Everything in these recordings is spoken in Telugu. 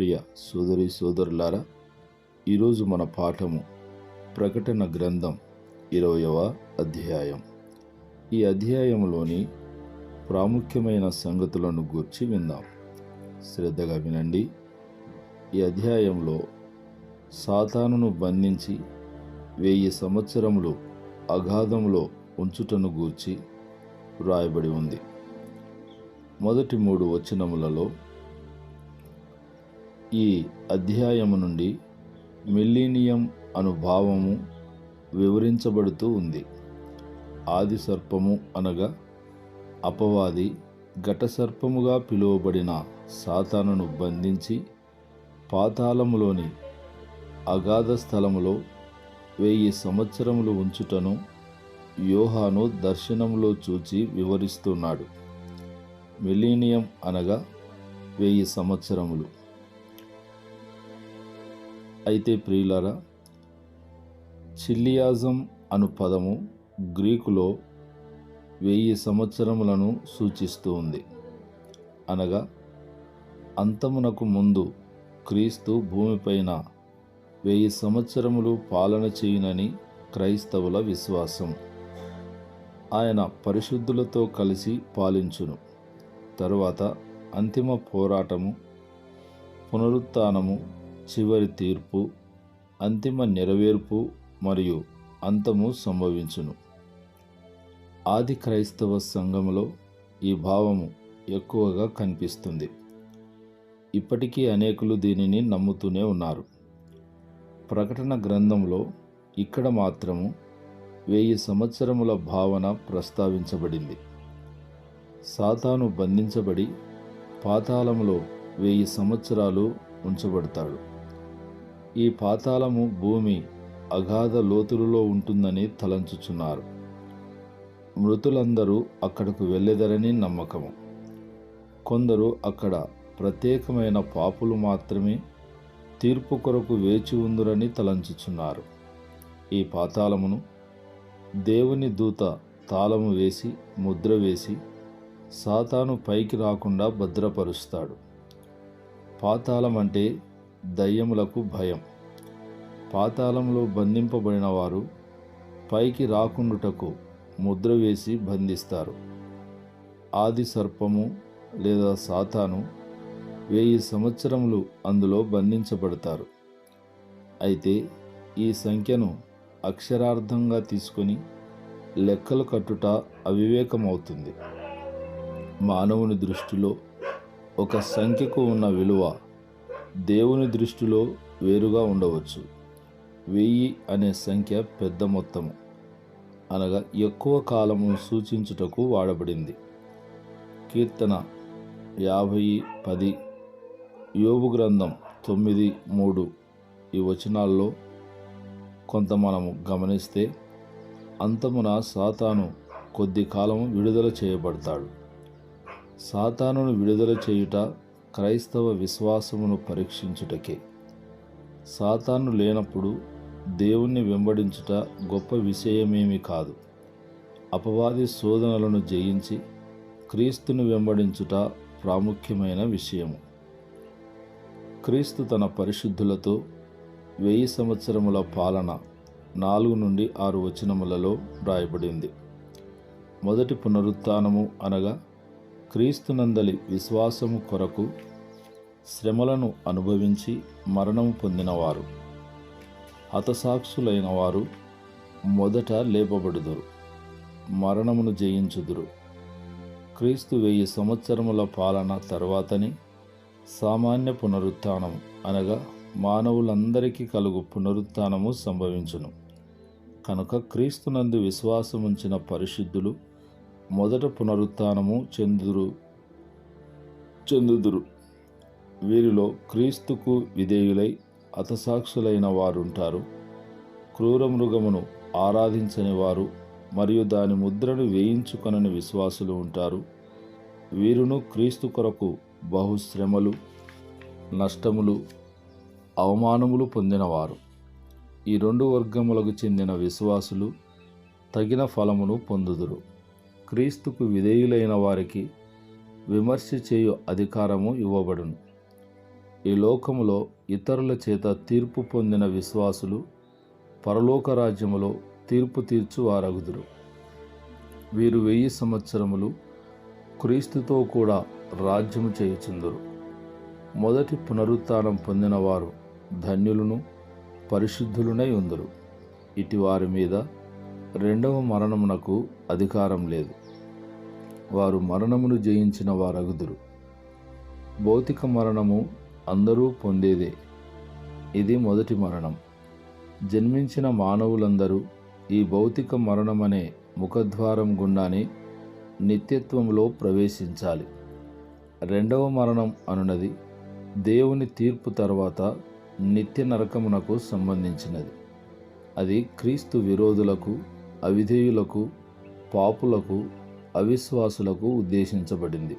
ప్రియ సోదరి సోదరులారా ఈరోజు మన పాఠము ప్రకటన గ్రంథం ఇరవయవ అధ్యాయం. ఈ అధ్యాయంలోని ప్రాముఖ్యమైన సంగతులను గూర్చి విందాం. శ్రద్ధగా వినండి. ఈ అధ్యాయంలో సాతానును బంధించి వెయ్యి సంవత్సరములు అగాధంలో ఉంచుటను గూర్చి వ్రాయబడి ఉంది. మొదటి మూడు వచనములలో ఈ అధ్యాయము నుండి మిల్లీనియం అను భావము వివరించబడుతూ ఉంది. ఆది సర్పము అనగా అపవాది ఘట సర్పముగా పిలువబడిన సాతానును బంధించి పాతాళములోని అగాధ స్థలములో వెయ్యి సంవత్సరములు ఉంచుటను యోహాను దర్శనంలో చూచి వివరిస్తున్నాడు. మిలీనియం అనగా వెయ్యి సంవత్సరములు. అయితే ప్రియులారా చిల్లియాజం అను పదము గ్రీకులో వెయ్యి సంవత్సరములను సూచిస్తూ ఉంది. అనగా అంతమునకు ముందు క్రీస్తు భూమిపైన వెయ్యి సంవత్సరములు పాలన చేయునని క్రైస్తవుల విశ్వాసం. ఆయన పరిశుద్ధులతో కలిసి పాలించును. తరువాత అంతిమ పోరాటము పునరుత్నము చివరి తీర్పు అంతిమ నెరవేర్పు మరియు అంతము సంభవించును. ఆది క్రైస్తవ సంఘములో ఈ భావము ఎక్కువగా కనిపిస్తుంది. ఇప్పటికీ అనేకులు దీనిని నమ్ముతూనే ఉన్నారు. ప్రకటన గ్రంథంలో ఇక్కడ మాత్రము వెయ్యి సంవత్సరముల భావన ప్రస్తావించబడింది. సాతాను బంధించబడి పాతాళంలో వెయ్యి సంవత్సరాలు ఉంచబడతాడు. ఈ పాతాళము భూమి అగాధ లోతులలో ఉంటుందని తలంచుచున్నారు. మృతులందరూ అక్కడకు వెళ్ళెదరని నమ్మకము. కొందరు అక్కడ ప్రత్యేకమైన పాపులు మాత్రమే తీర్పు కొరకు వేచి ఉందురని తలంచుచున్నారు. ఈ పాతాళమును దేవుని దూత తాళము వేసి ముద్ర వేసి సాతాను పైకి రాకుండా భద్రపరుస్తాడు. పాతాళం అంటే దయ్యములకు భయం. పాతాళంలో బంధింపబడిన వారు పైకి రాకుండుటకు ముద్ర వేసి బంధిస్తారు. ఆది సర్పము లేదా సాతాను వెయ్యి సంవత్సరములు అందులో బంధించబడతారు. అయితే ఈ సంఖ్యను అక్షరార్థంగా తీసుకొని లెక్కలు కట్టుట అవివేకమవుతుంది. మానవుని దృష్టిలో ఒక సంఖ్యకు ఉన్న విలువ దేవుని దృష్టిలో వేరుగా ఉండవచ్చు. వెయ్యి అనే సంఖ్య పెద్ద మొత్తము. అనగా ఎక్కువ కాలము సూచించుటకు వాడబడింది. కీర్తన యాభై పది యోగు గ్రంథం తొమ్మిది మూడు ఈ వచనాల్లో కొంత మనము గమనిస్తే అంతమున సాతాను కొద్ది కాలము విడుదల చేయబడతాడు. సాతానును విడుదల చేయుట క్రైస్తవ విశ్వాసమును పరీక్షించుటకే. సాతాను లేనప్పుడు దేవుణ్ణి వెంబడించుట గొప్ప విషయమేమి కాదు. అపవాది శోధనలను జయించి క్రీస్తును వెంబడించుట ప్రాముఖ్యమైన విషయము. క్రీస్తు తన పరిశుద్ధులతో వెయ్యి సంవత్సరముల పాలన నాలుగు నుండి ఆరు వచనములలో వ్రాయబడింది. మొదటి పునరుత్నము అనగా క్రీస్తునందలి విశ్వాసము కొరకు శ్రమలను అనుభవించి మరణము పొందినవారు. హతసాక్షులైన వారు మొదట లేపబడుదురు మరణమును జయించుదురు. క్రీస్తు వెయ్యి సంవత్సరముల పాలన తర్వాతని సామాన్య పునరుత్నం అనగా మానవులందరికీ కలుగు పునరుత్నము సంభవించును. కనుక క్రీస్తునందు విశ్వాసముంచిన పరిశుద్ధులు మొదట పునరుత్నము చెందురు చెందుదురు. వీరిలో క్రీస్తుకు విధేయులై అతసాక్షులైన వారుంటారు. క్రూర మృగమును ఆరాధించని వారు మరియు దాని ముద్రను వేయించుకొనని విశ్వాసులు ఉంటారు. వీరును క్రీస్తు కొరకు బహుశ్రమలు నష్టములు అవమానములు పొందినవారు. ఈ రెండు వర్గములకు చెందిన విశ్వాసులు తగిన ఫలమును పొందుదురు. క్రీస్తుకు విధేయులైన వారికి విమర్శ చేయు అధికారము ఇవ్వబడును. ఈ లోకములో ఇతరుల చేత తీర్పు పొందిన విశ్వాసులు పరలోక రాజ్యములో తీర్పు తీర్చు వారగుదురు. వీరు వెయ్యి సంవత్సరములు క్రీస్తుతో కూడా రాజ్యము చేయుచుందురు. మొదటి పునరుత్నం పొందినవారు ధన్యులను పరిశుద్ధులునై ఉందరు. ఇటివారి మీద రెండవ మరణమునకు అధికారం లేదు. వారు మరణమును జయించిన వారగుదురు. భౌతిక మరణము అందరూ పొందేదే. ఇది మొదటి మరణం. జన్మించిన మానవులందరూ ఈ భౌతిక మరణమనే ముఖద్వారం గుండానే నిత్యత్వంలో ప్రవేశించాలి. రెండవ మరణం అనున్నది దేవుని తీర్పు తర్వాత నిత్య నరకమునకు సంబంధించినది. అది క్రీస్తు విరోధులకు అవిధేయులకు పాపులకు అవిశ్వాసులకు ఉద్దేశించబడింది.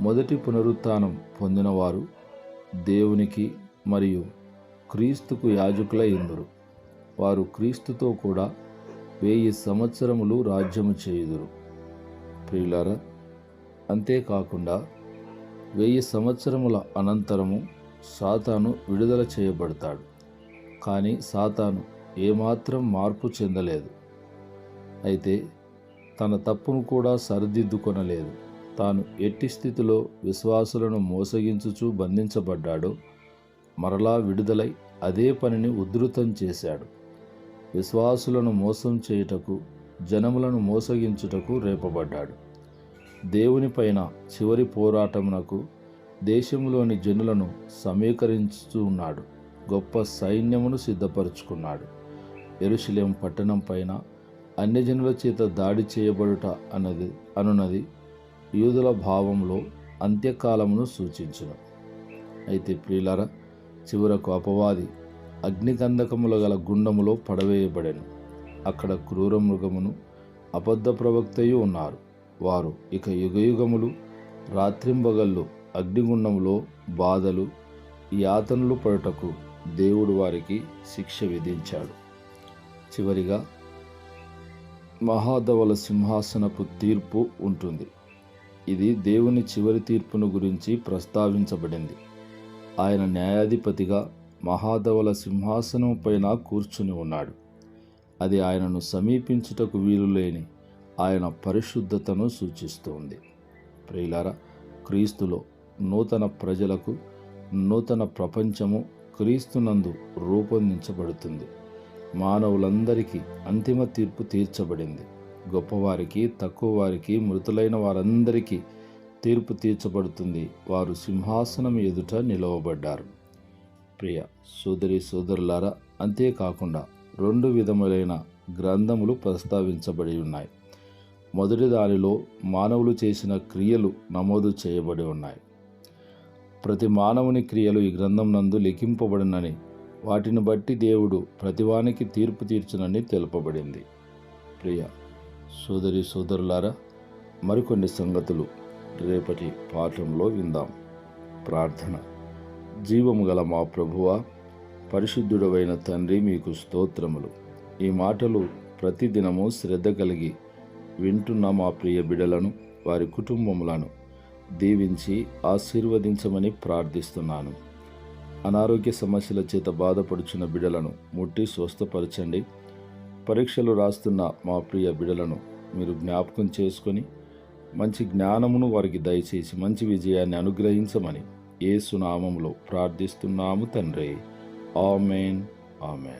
మొదటి పునరుత్నం పొందినవారు దేవునికి మరియు క్రీస్తుకు యాజకులై ఉందరు. వారు క్రీస్తుతో కూడా వెయ్యి సంవత్సరములు రాజ్యము చేయుదురు. ప్రియులారా అంతేకాకుండా వెయ్యి సంవత్సరముల అనంతరము సాతాను విడుదల చేయబడతాడు. కానీ సాతాను ఏమాత్రం మార్పు చెందలేదు. అయితే తన తప్పును కూడా సరిదిద్దుకొనలేదు. తాను ఎట్టి స్థితిలో విశ్వాసులను మోసగించుచూ బంధించబడ్డాడో మరలా విడుదలై అదే పనిని ఉధృతం చేశాడు. విశ్వాసులను మోసం చేయుటకు జనములను మోసగించుటకు రేపబడ్డాడు. దేవునిపైన చివరి పోరాటమునకు దేశంలోని జనులను సమీకరించుచున్నాడు. గొప్ప సైన్యమును సిద్ధపరుచుకున్నాడు. ఎరుశలేం పట్టణం పైన అన్యజనుల చేత దాడి చేయబడుట అన్నది అనున్నది యూదుల భావంలో అంత్యకాలమును సూచించును. అయితే ప్రియులర చివరకు అపవాది అగ్నికందకముల గల గుండములో పడవేయబడెను. అక్కడ క్రూర మృగమును అబద్ధ ప్రవక్తయు ఉన్నారు. వారు ఇక యుగయుగములు రాత్రింబగళ్ళు అగ్నిగుండంలో బాధలు యాతనలు పడుటకు దేవుడు వారికి శిక్ష విధించాడు. చివరిగా మహాధవల సింహాసనపు తీర్పు ఉంటుంది. ఇది దేవుని చివరి తీర్పును గురించి ప్రస్తావించబడింది. ఆయన న్యాయాధిపతిగా మహాధవల సింహాసనం పైన కూర్చుని ఉన్నాడు. అది ఆయనను సమీపించుటకు వీలులేని ఆయన పరిశుద్ధతను సూచిస్తుంది. ప్రియులారా క్రీస్తులో నూతన ప్రజలకు నూతన ప్రపంచము క్రీస్తునందు రూపొందించబడుతుంది. మానవులందరికీ అంతిమ తీర్పు తీర్చబడింది. గొప్పవారికి తక్కువ వారికి మృతులైన వారందరికీ తీర్పు తీర్చబడుతుంది. వారు సింహాసనం ఎదుట నిలవబడ్డారు. ప్రియ సోదరి సోదరులారా అంతేకాకుండా రెండు విధములైన గ్రంథములు ప్రస్తావించబడి ఉన్నాయి. మొదటి దానిలో మానవులు చేసిన క్రియలు నమోదు చేయబడి ఉన్నాయి. ప్రతి మానవుని క్రియలు ఈ గ్రంథం నందు లిఖింపబడినని వాటిని బట్టి దేవుడు ప్రతివానికి తీర్పు తీర్చునని తెలుపబడింది. ప్రియ సోదరి సోదరులారా మరికొన్ని సంగతులు రేపటి పాఠంలో విందాం. ప్రార్థన. జీవము గల మా ప్రభువ పరిశుద్ధుడవైన తండ్రి మీకు స్తోత్రములు. ఈ మాటలు ప్రతిదినము శ్రద్ధ కలిగి వింటున్న మా ప్రియ బిడలను వారి కుటుంబములను దీవించి ఆశీర్వదించమని ప్రార్థిస్తున్నాను. అనారోగ్య సమస్యల చేత బాధపడుచున్న బిడలను ముట్టి స్వస్థపరచండి. పరీక్షలు రాస్తున్న మా ప్రియ బిడలను మీరు జ్ఞాపకం చేసుకొని మంచి జ్ఞానమును వారికి దయచేసి మంచి విజయాన్ని అనుగ్రహించమని ఏసునామంలో ప్రార్థిస్తున్నాము తండ్రి. ఆమెన్. ఆమెన్.